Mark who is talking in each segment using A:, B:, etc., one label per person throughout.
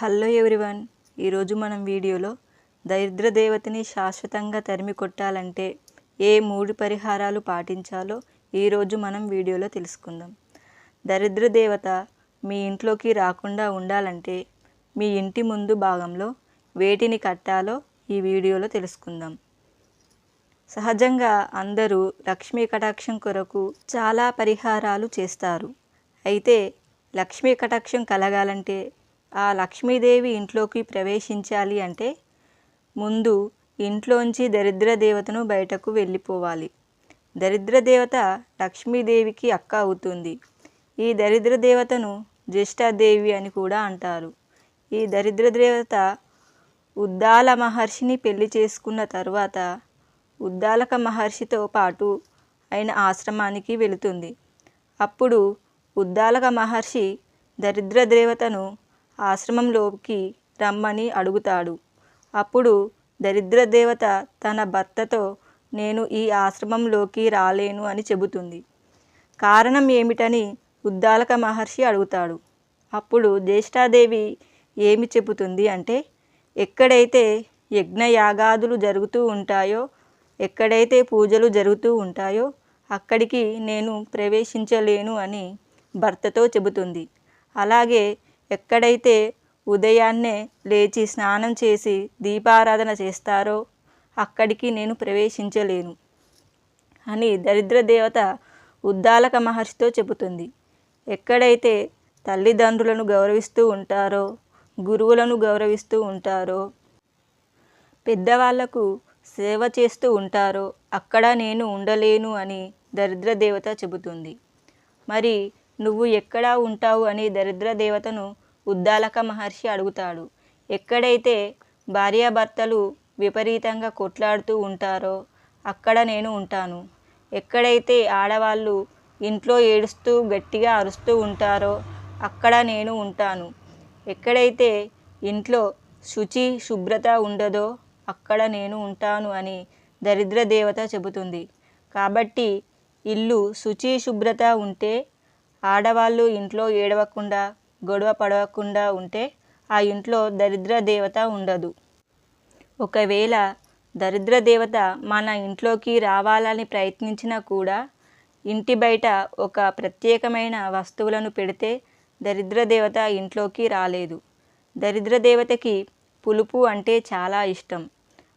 A: Hello everyone. ఈరోజు మనం వీడియోలో దరిద్ర దేవతని శాశ్వతంగా తరిమి కొట్టాలంటే ఏ మూడు పరిహారాలు పాటించాలో ఈరోజు మనం వీడియోలో తెలుసుకుందాం. దరిద్ర దేవత మీ ఇంట్లోకి రాకుండా ఉండాలంటే మీ ఇంటి ముందు భాగంలో వేటిని కట్టాలో ఈ వీడియోలో తెలుసుకుందాం. సహజంగా అందరూ లక్ష్మీ కటాక్షం కొరకు చాలా పరిహారాలు చేస్తారు. అయితే లక్ష్మీ కటాక్షం కలగాలంటే ఆ లక్ష్మీదేవి ఇంట్లోకి ప్రవేశించాలి అంటే ముందు ఇంట్లోంచి దరిద్ర దేవతను బయటకు వెళ్ళిపోవాలి. దరిద్ర దేవత లక్ష్మీదేవికి అక్క అవుతుంది. ఈ దరిద్ర దేవతను జ్యేష్ఠాదేవి అని కూడా అంటారు. ఈ దరిద్ర దేవత ఉద్దాల మహర్షిని పెళ్ళి చేసుకున్న తర్వాత ఉద్దాలక మహర్షితో పాటు ఆయన ఆశ్రమానికి వెళుతుంది. అప్పుడు ఉద్దాలక మహర్షి దరిద్ర దేవతను ఆశ్రమంలోకి రమ్మని అడుగుతాడు. అప్పుడు దరిద్ర దేవత తన భర్తతో నేను ఈ ఆశ్రమంలోకి రాలేను అని చెబుతుంది. కారణం ఏమిటని ఉద్దాలక మహర్షి అడుగుతాడు. అప్పుడు జ్యేష్ఠాదేవి ఏమి చెబుతుంది అంటే ఎక్కడైతే యజ్ఞయాగాదులు జరుగుతూ ఉంటాయో ఎక్కడైతే పూజలు జరుగుతూ ఉంటాయో అక్కడికి నేను ప్రవేశించలేను అని భర్తతో చెబుతుంది. అలాగే ఎక్కడైతే ఉదయాన్నే లేచి స్నానం చేసి దీపారాధన చేస్తారో అక్కడికి నేను ప్రవేశించలేను అని దరిద్ర దేవత ఉద్దాలక మహర్షితో చెబుతుంది. ఎక్కడైతే తల్లిదండ్రులను గౌరవిస్తూ ఉంటారో గురువులను గౌరవిస్తూ ఉంటారో పెద్దవాళ్ళకు సేవ చేస్తూ ఉంటారో అక్కడ నేను ఉండలేను అని దరిద్ర దేవత చెబుతుంది. మరి నువ్వు ఎక్కడ ఉంటావు అని దరిద్ర దేవతను ఉద్దాలక మహర్షి అడుగుతాడు. ఎక్కడైతే భార్యాభర్తలు విపరీతంగా కొట్లాడుతూ ఉంటారో అక్కడ నేను ఉంటాను. ఎక్కడైతే ఆడవాళ్ళు ఇంట్లో ఏడుస్తూ గట్టిగా అరుస్తూ ఉంటారో అక్కడ నేను ఉంటాను. ఎక్కడైతే ఇంట్లో శుచి శుభ్రత ఉండదో అక్కడ నేను ఉంటాను అని దరిద్ర దేవత చెబుతుంది. కాబట్టి ఇల్లు శుచి శుభ్రత ఉంటే ఆడవాళ్ళు ఇంట్లో ఏడవకుండా గొడవ పడవకుండా ఉంటే ఆ ఇంట్లో దరిద్ర దేవత ఉండదు. ఒకవేళ దరిద్ర దేవత మన ఇంట్లోకి రావాలని ప్రయత్నించినా కూడా ఇంటి బయట ఒక ప్రత్యేకమైన వస్తువులను పెడితే దరిద్ర దేవత ఇంట్లోకి రాలేదు. దరిద్ర దేవతకి పులుపు అంటే చాలా ఇష్టం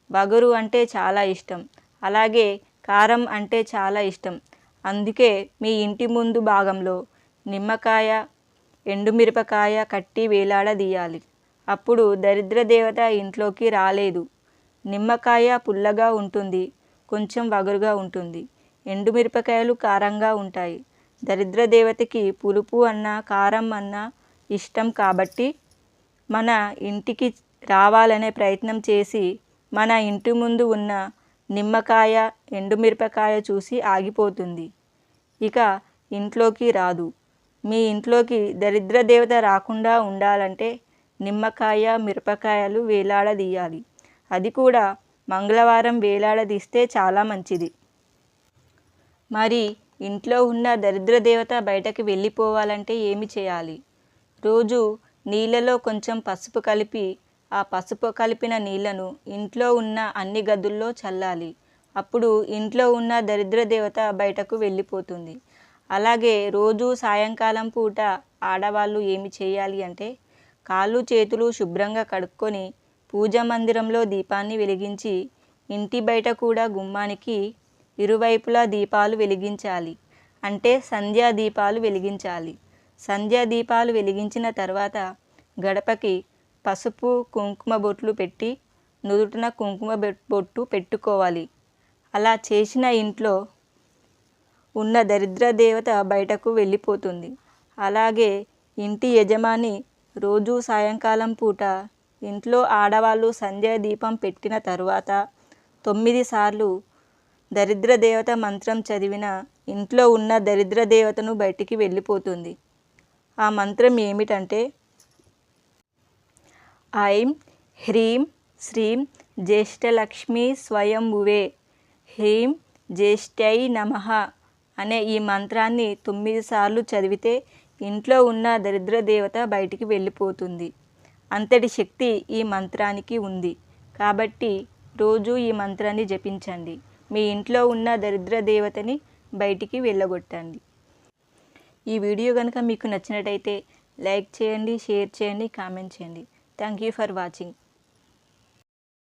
A: వగరు అంటే చాలా ఇష్టం అలాగే కారం అంటే చాలా ఇష్టం. అందుకే మీ ఇంటి ముందు భాగంలో నిమ్మకాయ ఎండుమిరపకాయ కట్టి వేలాడదీయాలి అప్పుడు దరిద్ర దేవత ఇంట్లోకి రాలేదు. నిమ్మకాయ పుల్లగా ఉంటుంది కొంచెం వగరుగా ఉంటుంది. ఎండుమిరపకాయలు కారంగా ఉంటాయి. దరిద్ర దేవతకి పులుపు అన్న కారం అన్న ఇష్టం కాబట్టి మన ఇంటికి రావాలనే ప్రయత్నం చేసి మన ఇంటి ముందు ఉన్న నిమ్మకాయ ఎండుమిరపకాయ చూసి ఆగిపోతుంది. ఇక ఇంట్లోకి రాదు. మీ ఇంట్లోకి దరిద్ర దేవత రాకుండా ఉండాలంటే నిమ్మకాయ మిరపకాయలు వేలాడదీయాలి. అది కూడా మంగళవారం వేలాడదీస్తే చాలా మంచిది. మరి ఇంట్లో ఉన్న దరిద్ర దేవత బయటకు వెళ్ళిపోవాలంటే ఏమి చేయాలి? రోజు నీళ్ళలో కొంచెం పసుపు కలిపి ఆ పసుపు కలిపిన నీళ్ళను ఇంట్లో ఉన్న అన్ని గదుల్లో చల్లాలి. అప్పుడు ఇంట్లో ఉన్న దరిద్ర దేవత బయటకు వెళ్ళిపోతుంది. అలాగే రోజు సాయంకాలం పూట ఆడవాళ్ళు ఏమి చేయాలి అంటే కాళ్ళు చేతులు శుభ్రంగా కడుక్కొని పూజ మందిరంలో దీపాన్ని వెలిగించి ఇంటి బయట కూడా గుమ్మానికి ఇరువైపులా దీపాలు వెలిగించాలి. అంటే సంధ్యా దీపాలు వెలిగించాలి. సంధ్యా దీపాలు వెలిగించిన తర్వాత గడపకి పసుపు కుంకుమ బొట్లు పెట్టి నుదుటిన కుంకుమ బొట్టు పెట్టుకోవాలి. అలా చేసిన ఇంట్లో ఉన్న దరిద్ర దేవత బయటకు వెళ్ళిపోతుంది. అలాగే ఇంటి యజమాని రోజు సాయంకాలం పూట ఇంట్లో ఆడవాళ్ళు సంధ్యా దీపం పెట్టిన తరువాత తొమ్మిది సార్లు దరిద్ర దేవత మంత్రం చదివిన ఇంట్లో ఉన్న దరిద్ర దేవతను బయటికి వెళ్ళిపోతుంది. ఆ మంత్రం ఏమిటంటే ఐం హ్రీం శ్రీం జ్యేష్ఠలక్ష్మి స్వయంభువే హ్రీం జ్యేష్ఠై నమ. అనే ఈ మంత్రాన్ని తొమ్మిది సార్లు చదివితే ఇంట్లో ఉన్న దరిద్ర దేవత బయటికి వెళ్ళిపోతుంది. అంతటి శక్తి ఈ మంత్రానికి ఉంది. కాబట్టి రోజు ఈ మంత్రాన్ని జపించండి. మీ ఇంట్లో ఉన్న దరిద్ర దేవతని బయటికి వెళ్ళగొట్టండి. ఈ వీడియో కనుక మీకు నచ్చినట్టయితే లైక్ చేయండి షేర్ చేయండి కామెంట్ చేయండి. Thank you for watching.